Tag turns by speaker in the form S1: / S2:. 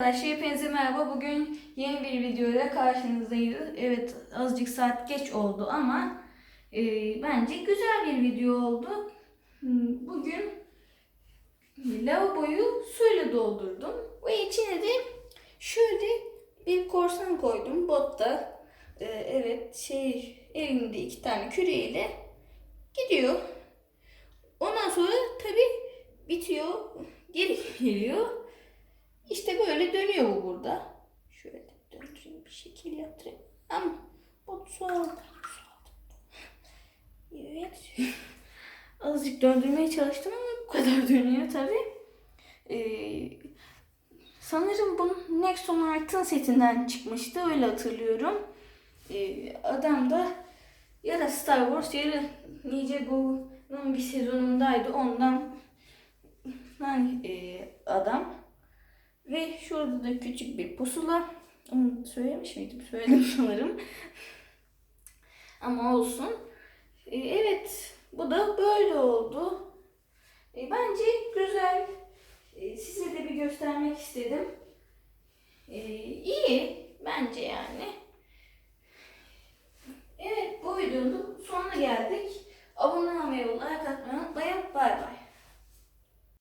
S1: Arkadaşlar hepinize merhaba. Bugün yeni bir videoyla karşınızdayız. Evet azıcık saat geç oldu ama e, bence güzel bir video oldu. Bugün lavaboyu suyla doldurdum ve içine de şöyle bir korsan koydum botta. E, evet şey elinde iki tane küreğiyle gidiyor. Ondan sonra tabi bitiyor, geri geliyor. İşte böyle dönüyor bu burada. Şöyle döndüreyim bir şekil yaptırayım. Ama bu su. Evet. Azıcık döndürmeye çalıştım ama bu kadar dönüyor tabi. Ee, sanırım bu Nexon Art'ın setinden çıkmıştı. Öyle hatırlıyorum. Ee, adam da ya da Star Wars ya da Nice bunun bir sezonundaydı. Ondan yani e, adam. Ve şurada da küçük bir pusula. Onu söylemiş miydim? Söyledim sanırım. Ama olsun. E, evet bu da böyle oldu. E, bence güzel. E, size de bir göstermek istedim. E, iyi bence yani. Evet bu videonun sonuna geldik. Abone olmayı, like atmayı unutmayın. Bay bay.